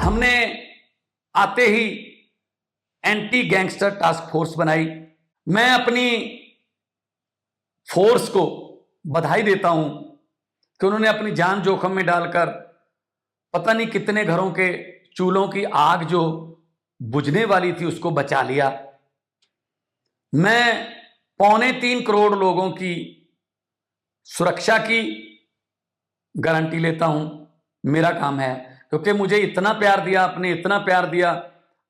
हमने आते ही एंटी गैंगस्टर टास्क फोर्स बनाई। मैं अपनी फोर्स को बधाई देता हूँ कि उन्होंने अपनी जान जोखिम में डालकर पता नहीं कितने घरों के चूल्हों की आग जो बुझने वाली थी उसको बचा लिया। मैं पौने तीन करोड़ लोगों की सुरक्षा की गारंटी लेता हूँ। मेरा काम है। क्योंकि मुझे इतना प्यार दिया आपने इतना प्यार दिया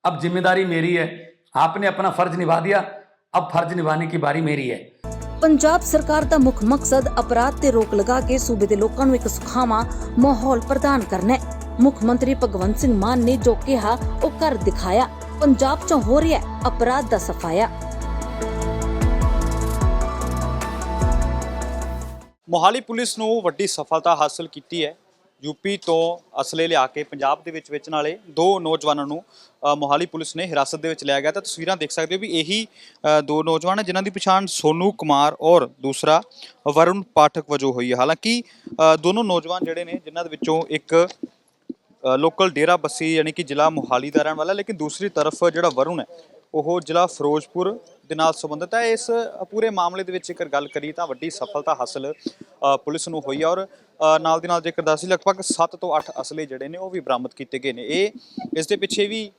अब जिम्मेदारी मेरी है आपने अपना फर्ज निभा दिया अब फर्ज निभाने की बारी मेरी है ਪੰਜਾਬ ਸਰਕਾਰ ਦਾ ਮੁੱਖ ਮਕਸਦ ਅਪਰਾਧ ਤੇ ਰੋਕ ਲਗਾ ਕੇ ਸੂਬੇ ਦੇ ਲੋਕਾਂ ਨੂੰ ਇੱਕ ਸੁਖਾਵਾਂ ਮਾਹੌਲ ਪ੍ਰਦਾਨ ਕਰਨਾ ਹੈ ਮੁੱਖ ਮੰਤਰੀ ਭਗਵੰਤ ਸਿੰਘ ਮਾਨ ਨੇ ਜੋ ਕਿਹਾ ਉਹ ਕਰ ਦਿਖਾਇਆ ਪੰਜਾਬ 'ਚ ਹੋ ਰਿਹਾ ਹੈ ਅਪਰਾਧ ਦਾ ਸਫਾਇਆ ਮੋਹਾਲੀ ਪੁਲਿਸ ਨੂੰ ਵੱਡੀ ਸਫਲਤਾ ਹਾਸਲ ਕੀਤੀ ਹੈ ਯੂਪੀ ਤੋਂ ਅਸਲੇ ਲਿਆ ਕੇ ਪੰਜਾਬ ਦੇ ਵਿੱਚ ਵੇਚਣ ਵਾਲੇ ਦੋ ਨੌਜਵਾਨਾਂ ਨੂੰ ਮੋਹਾਲੀ ਪੁਲਿਸ ਨੇ ਹਿਰਾਸਤ ਦੇ ਵਿੱਚ ਲਿਆ ਗਿਆ। ਤਾਂ ਤਸਵੀਰਾਂ ਦੇਖ ਸਕਦੇ ਹੋ ਵੀ ਇਹੀ ਦੋ ਨੌਜਵਾਨ ਹੈ ਜਿਨ੍ਹਾਂ ਦੀ ਪਛਾਣ ਸੋਨੂ ਕੁਮਾਰ ਔਰ ਦੂਸਰਾ ਵਰੁਣ ਪਾਠਕ ਵਜੋਂ ਹੋਈ ਹੈ। ਹਾਲਾਂਕਿ ਦੋਨੋਂ ਨੌਜਵਾਨ ਜਿਹੜੇ ਨੇ ਜਿਨ੍ਹਾਂ ਦੇ ਵਿੱਚੋਂ ਇੱਕ ਲੋਕਲ ਡੇਰਾ ਬੱਸੀ ਯਾਨੀ ਕਿ ਜ਼ਿਲ੍ਹਾ ਮੋਹਾਲੀ ਦਾ ਰਹਿਣ ਵਾਲਾ ਲੇਕਿਨ ਦੂਸਰੀ ਤਰਫ ਜਿਹੜਾ ਵਰੁਣ ਹੈ ਉਹ ਜ਼ਿਲ੍ਹਾ ਫਿਰੋਜ਼ਪੁਰ ਦੇ ਨਾਲ ਸੰਬੰਧਿਤ ਹੈ। ਇਸ ਪੂਰੇ ਮਾਮਲੇ ਦੇ ਵਿੱਚ ਜੇਕਰ ਗੱਲ ਕਰੀਏ ਤਾਂ ਵੱਡੀ ਸਫਲਤਾ ਹਾਸਲ ਪੁਲਿਸ ਨੂੰ ਹੋਈ ਹੈ ਔਰ ਨਾਲ ਦੀ ਨਾਲ ਜੇਕਰ ਦੱਸੀ ਲਗਭਗ 7 ਤੋਂ 8 ਅਸਲੇ ਜਿਹੜੇ ਨੇ ਉਹ ਵੀ ਬਰਾਮਦ ਕੀਤੇ ਗਏ ਨੇ। ਇਹ ਇਸ ਦੇ ਪਿੱਛੇ ਵੀ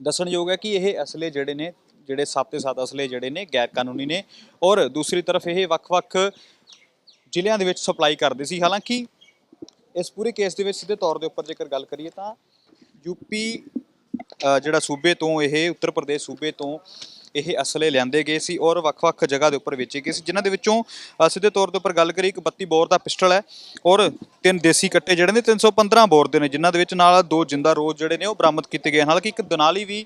ਦੱਸਣਯੋਗ ਹੈ ਕਿ ਇਹ ਅਸਲੇ ਜਿਹੜੇ ਨੇ ਜਿਹੜੇ 7 ਤੇ 7 ਅਸਲੇ ਜਿਹੜੇ ਨੇ ਗੈਰ ਕਾਨੂੰਨੀ ਨੇ ਔਰ ਦੂਸਰੀ ਤਰਫ ਇਹ ਵੱਖ-ਵੱਖ ਜ਼ਿਲ੍ਹਿਆਂ ਦੇ ਵਿੱਚ ਸਪਲਾਈ ਕਰਦੇ ਸੀ। ਹਾਲਾਂਕਿ ਇਸ ਪੂਰੇ ਕੇਸ ਦੇ ਵਿੱਚ ਸਿੱਧੇ ਤੌਰ ਦੇ ਉੱਪਰ ਜੇਕਰ ਗੱਲ ਕਰੀਏ ਤਾਂ ਯੂਪੀ ਅ, ਜਿਹੜਾ ਸੂਬੇ ਤੋਂ, ਇਹ ਉੱਤਰ ਪ੍ਰਦੇਸ਼ ਸੂਬੇ ਤੋਂ ਇਹ ਅਸਲੇ ਲਿਆਂਦੇ ਗਏ ਸੀ ਔਰ ਵੱਖ-ਵੱਖ ਜਗ੍ਹਾ ਦੇ ਉੱਪਰ ਵੇਚੇ ਗਏ ਸੀ, ਜਿਨ੍ਹਾਂ ਦੇ ਵਿੱਚੋਂ ਸਿੱਧੇ ਤੌਰ ਦੇ ਉੱਪਰ ਗੱਲ ਕਰੀਏ, ਇੱਕ 32 ਬੋਰ ਦਾ ਪਿਸਟਲ ਹੈ ਔਰ ਤਿੰਨ ਦੇਸੀ ਕੱਟੇ ਜਿਹੜੇ ਨੇ 315 ਬੋਰ ਦੇ ਨੇ, ਜਿਨ੍ਹਾਂ ਦੇ ਵਿੱਚ ਨਾਲ ਦੋ ਜਿੰਦਾ ਰੋਜ਼ ਜਿਹੜੇ ਨੇ ਉਹ ਬਰਾਮਦ ਕੀਤੇ ਗਏ ਹਨ ਹਾਲਾਂਕਿ ਇੱਕ ਦਨਾਲੀ ਵੀ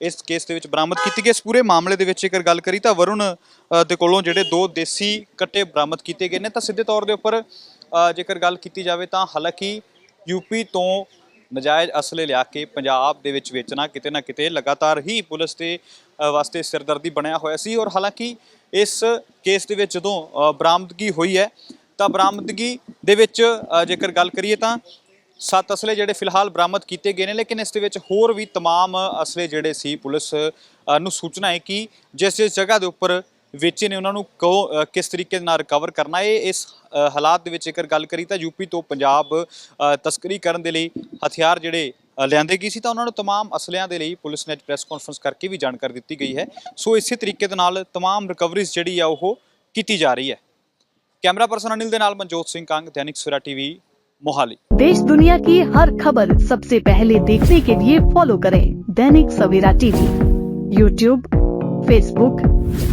ਇਸ ਕੇਸ ਦੇ ਵਿੱਚ ਬਰਾਮਦ ਕੀਤੀ ਗਈ ਇਸ ਪੂਰੇ ਮਾਮਲੇ ਦੇ ਵਿੱਚ ਜੇਕਰ ਗੱਲ ਕਰੀ ਤਾਂ ਵਰੁਣ ਦੇ ਕੋਲੋਂ ਜਿਹੜੇ ਦੋ ਦੇਸੀ ਕੱਟੇ ਬਰਾਮਦ ਕੀਤੇ ਗਏ ਨੇ, ਤਾਂ ਸਿੱਧੇ ਤੌਰ ਦੇ ਉੱਪਰ ਜੇਕਰ ਗੱਲ ਕੀਤੀ ਜਾਵੇ ਤਾਂ ਹਾਲਾਂਕਿ ਯੂਪੀ ਤੋਂ ਨਜਾਇਜ਼ ਅਸਲੇ ਲਿਆ ਕੇ ਪੰਜਾਬ ਦੇ ਵਿੱਚ ਵੇਚਣਾ ਕਿਤੇ ਨਾ ਕਿਤੇ ਲਗਾਤਾਰ ਹੀ ਪੁਲਿਸ ਦੇ ਅ, ਵਾਸਤੇ ਸਿਰਦਰਦੀ ਬਣਿਆ ਹੋਇਆ ਸੀ ਔਰ ਹਾਲਾਂਕਿ ਇਸ ਕੇਸ ਦੇ ਵਿੱਚ ਜਦੋਂ ਅ, ਬਰਾਮਦਗੀ ਹੋਈ ਹੈ ਤਾਂ ਬਰਾਮਦਗੀ ਦੇ ਵਿੱਚ ਅ, ਜੇਕਰ ਗੱਲ ਕਰੀਏ ਤਾਂ ਸੱਤ ਅਸਲੇ ਜਿਹੜੇ ਫਿਲਹਾਲ ਬਰਾਮਦ ਕੀਤੇ ਗਏ ਨੇ ਲੇਕਿਨ ਇਸ ਦੇ ਵਿੱਚ ਹੋਰ ਵੀ तमाम ਅਸਲੇ ਜਿਹੜੇ ਸੀ ਪੁਲਿਸ ਅ, ਨੂੰ ਸੂਚਨਾ ਹੈ ਕਿ ਜਿਸ ਜਿਸ ਜਗ੍ਹਾ ਦੇ ਉੱਪਰ ਵੇਚੇ ਨੇ ਉਹਨਾਂ ਨੂੰ ਕਹੋ ਅ, ਕਿਸ ਤਰੀਕੇ ਨਾਲ ਰਿਕਵਰ ਕਰਨਾ ਹੈ ਇਸ ਅ, ਹਾਲਾਤ ਦੇ ਵਿੱਚ ਜੇਕਰ ਗੱਲ ਕਰੀ ਤਾਂ ਯੂਪੀ ਤੋਂ ਪੰਜਾਬ ਅ, ਤਸਕਰੀ ਕਰਨ ਦੇ ਲਈ ਹਥਿਆਰ ਜਿਹੜੇ ਅ, ਲਿਆਂਦੇ ਗਏ ਸੀ ਤਾਂ ਉਹਨਾਂ ਨੂੰ तमाम ਅਸਲਿਆਂ ਦੇ ਲਈ ਪੁਲਿਸ ਨੇ ਅੱਜ ਪ੍ਰੈਸ ਕਾਨਫਰੰਸ ਕਰਕੇ ਵੀ ਜਾਣਕਾਰੀ ਦਿੱਤੀ ਗਈ ਹੈ ਸੋ ਇਸੇ ਤਰੀਕੇ ਦੇ ਨਾਲ तमाम ਰਿਕਵਰੀਜ਼ ਜਿਹੜੀ ਆ ਉਹ ਕੀਤੀ ਜਾ ਰਹੀ ਹੈ ਕੈਮਰਾ ਪਰਸਨ ਅਨਿਲ ਦੇ ਨਾਲ ਮਨਜੋਤ ਸਿੰਘ ਕੰਗ ਦੈਨਿਕ ਸਵੇਰਾ ਟੀਵੀ ਮੋਹਾਲੀ देश दुनिया की हर खबर सबसे पहले देखने के लिए फॉलो करें Dainik Savera TV YouTube Facebook